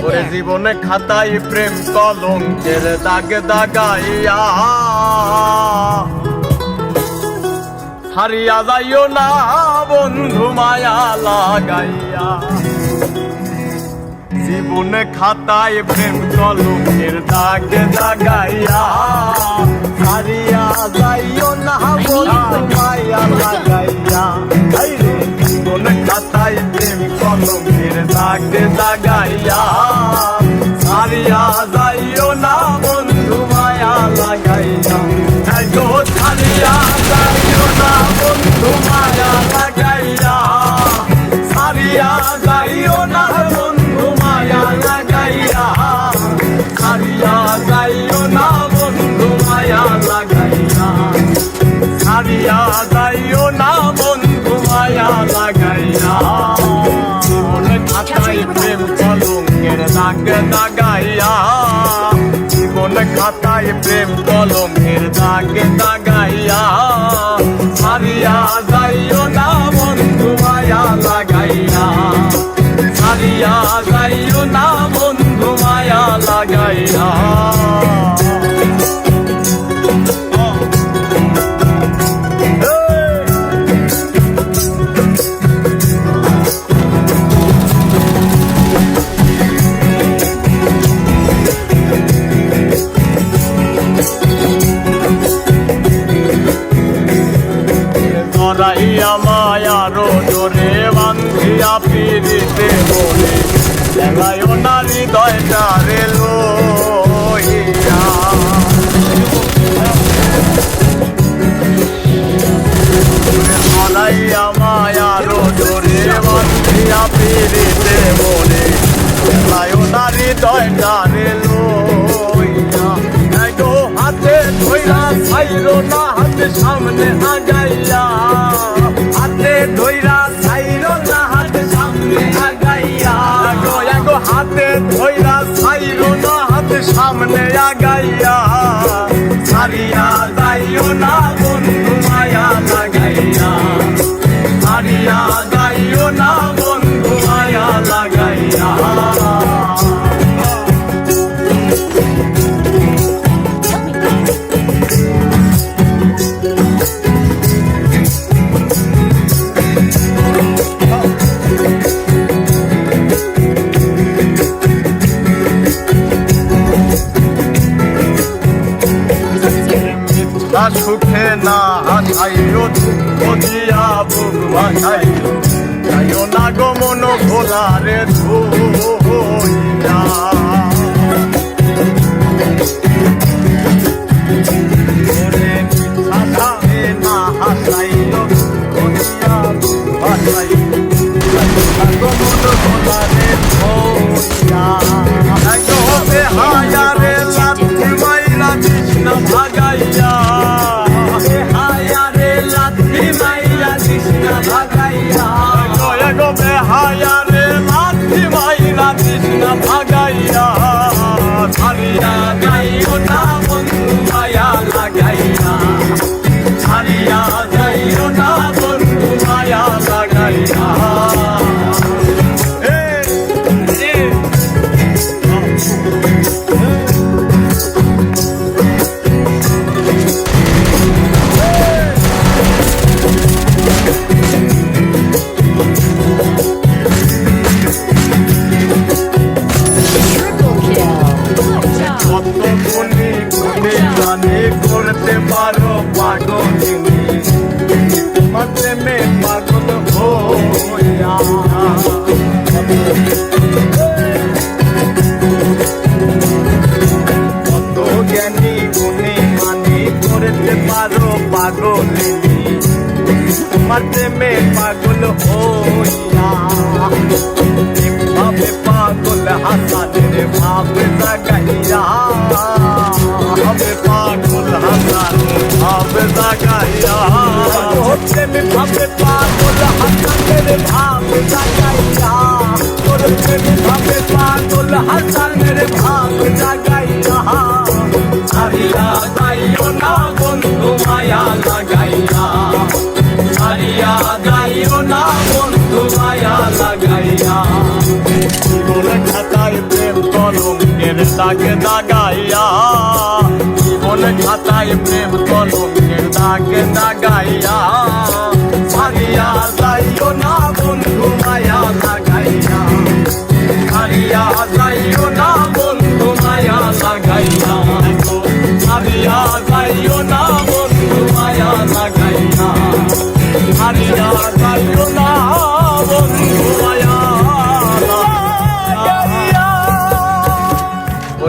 ওরে জীবনে খাতাই প্রেম কলঙ্কের দাগ দাগাইয়া। হারিয়া যাইও না বন্ধু মায়া লাগাইয়া। জীবনে খাতায় প্রেম কলঙ্কের দাগ দাগাইয়া। হারিয়া যাইও না বন্ধু মায়া লাগাইয়া। জীবনে খাতায় প্রেম দাগ দাগাইয়া। হারিয়া যাইও না বন্ধু মায়া লাগাইয়া দাগ গাইয়া জীবন খাতায় প্রেম কলমের দাগে না গাইয়া হারিয়া যাইও না বন্ধু মায়া বান্ধিয়া পিড়িতে বলে দেখায় নারী দয়টা রে জোরে বান্ধিয়া পিড়িতে বলে দেখায় নারী দয়টা রে লইয়া। হাতে ধইরা না হাতে সামনে আগাইয়া সামনে আগাইয়া ছাড়িয়া যাইও না বন্ধু মায়া লাগাইয়া ছাড়িয়া হাসাইও দিয়া বুক ভাসাইও যাইও না গো মন খোলারে ধুইয়া ছাড়িয়া যাইও गोली मत में पागल हो बाबे पागल हंसा तेरे बाप सगैया हमें पागल हंसा बाप सगैया होते में बाबे पागल हंसा तेरे बाप सगैया होते में দাগে দাগাইয়া জীবন খাতায় প্রেম কলঙ্কের দাগে দাগাইয়া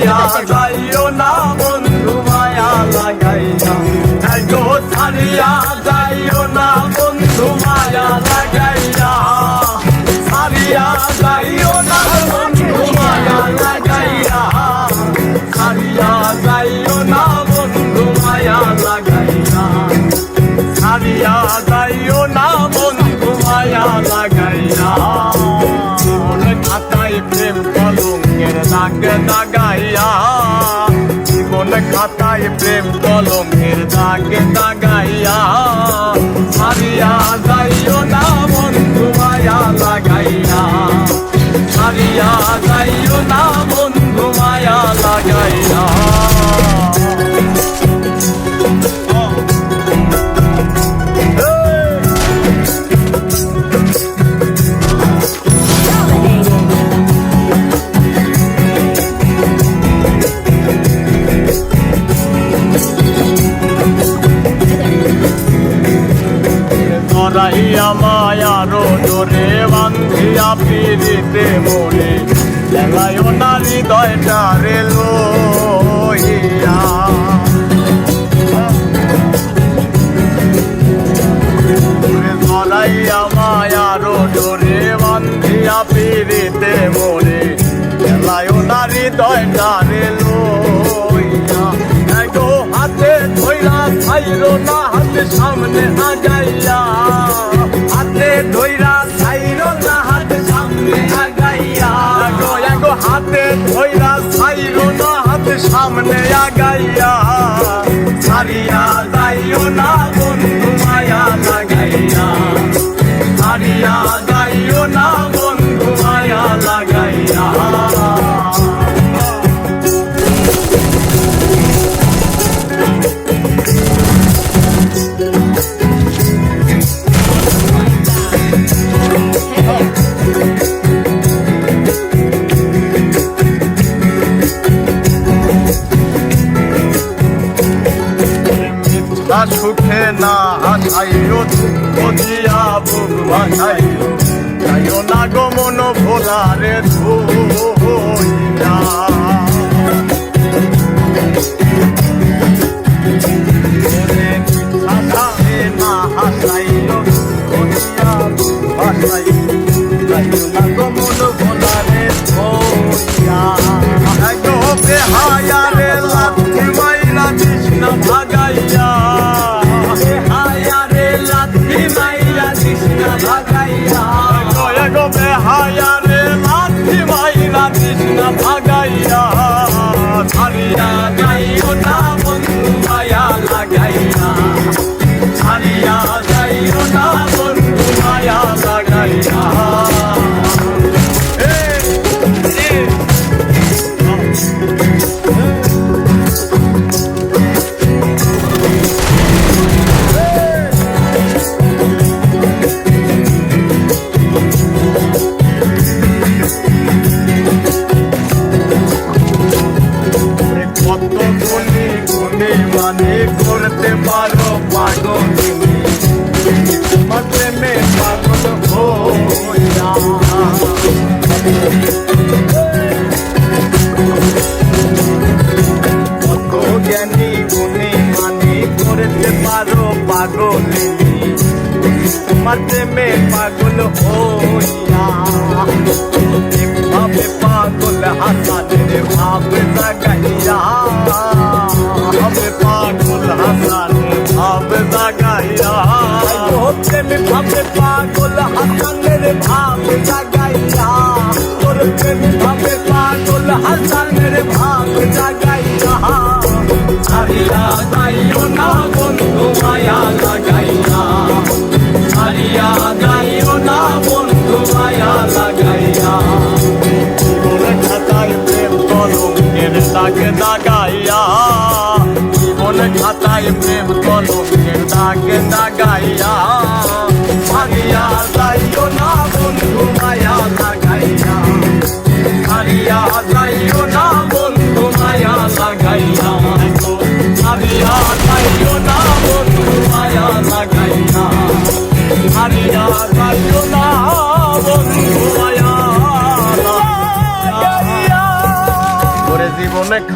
হারিয়া যাইও না বন্ধু মায়া লাগাইয়া। গো হারিয়া যাইও না বন্ধু মায়া লাগাইয়া। হারিয়া যাইও না বন্ধু মায়া লাগাইয়া। হারিয়া যাইও না বন্ধু মায়া লাগাইয়া। হারিয়া যাইও না বন্ধু মায়া লাগাইয়া। জীবন খাতায় প্রেম কলঙ্কের দাগ দাগাইয়া জীবন খাতায় প্রেম কলঙ্কের দাগ দাগাইয়া পিড়িতে মোরে লেলায় নারী দয়টা রে লইয়া। ওরে ধরাইয়া মায়ারো ডোরে বান্ধিয়া পিড়িতে মোরে লেলায় নারী দয়টা রে লইয়া। এগো হাতে ধইরা ছাইরো না, হাতে সামনে ছাড়িয়া ভাসাইও যাইও না গো মন ভোলারে ধুইয়া। মানে করতে পারো পাগল মাত্রে মে পাগল হইয়া কত জ্ঞানী গুণে মানে করতে পারো পাগল মাত্রে মে পাগল হইয়া ভাবে পাগল হাসানের ভাবে জাগাইয়া হবে भाव जगाइया तोर प्रेम भवे पागल हसन मेरे भाव जगाइया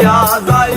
হারিয়া যাইও